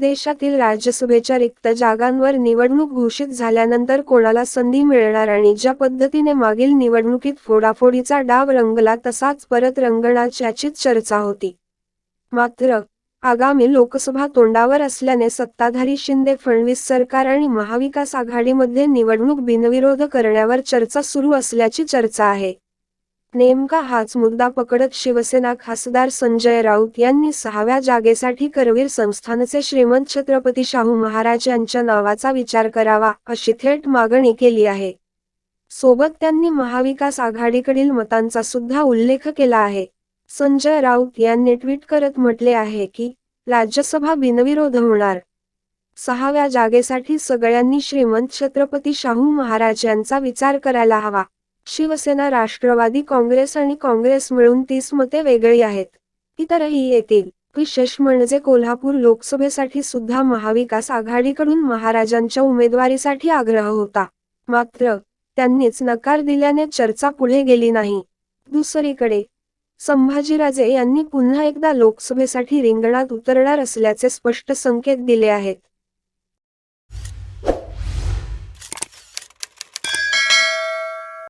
देशातील राज्यसभेच्या रिक्त जागांवर निवडणूक घोषित झाल्यानंतर कोणाला संधी मिळणार आणि ज्या पद्धतीने मागील निवडणुकीत फोडाफोडीचा डाव रंगला तसाच परत रंगणार याचीच चर्चा होती. मात्र आगामी लोकसभा तोंडावर असल्याने सत्ताधारी शिंदे फडणवीस सरकार आणि महाविकास आघाडीमध्ये निवडणूक बिनविरोध करण्यावर चर्चा सुरू असल्याची चर्चा आहे. नेमका हाच मुद्दा पकडत शिवसेना खासदार संजय राऊत यांनी सहाव्या जागेसाठी करवीर संस्थानचे श्रीमंत छत्रपती शाहू महाराज यांच्या नावाचा विचार करावा अशी थेट मागणी केली आहे. सोबत त्यांनी महाविकास आघाडीकडील मतांचा सुद्धा उल्लेख केला आहे. संजय राऊत यांनी ट्विट करत म्हटले आहे की राज्यसभा बिनविरोध होणार. सहाव्या जागेसाठी सगळ्यांनी श्रीमंत छत्रपती शाहू महाराज यांचा विचार करायला हवा. शिवसेना राष्ट्रवादी काँग्रेस आणि काँग्रेस मिळून तीस मते वेगळी आहेत. इतरही येतील. विशेष म्हणजे कोल्हापूर लोकसभेसाठी सुद्धा महाविकास आघाडीकडून महाराजांच्या उमेदवारीसाठी आग्रह होता. मात्र त्यांनीच नकार दिल्याने चर्चा पुढे गेली नाही. दुसरीकडे संभाजीराजे यांनी पुन्हा एकदा लोकसभेसाठी रिंगणात उतरणार असल्याचे स्पष्ट संकेत दिले आहेत.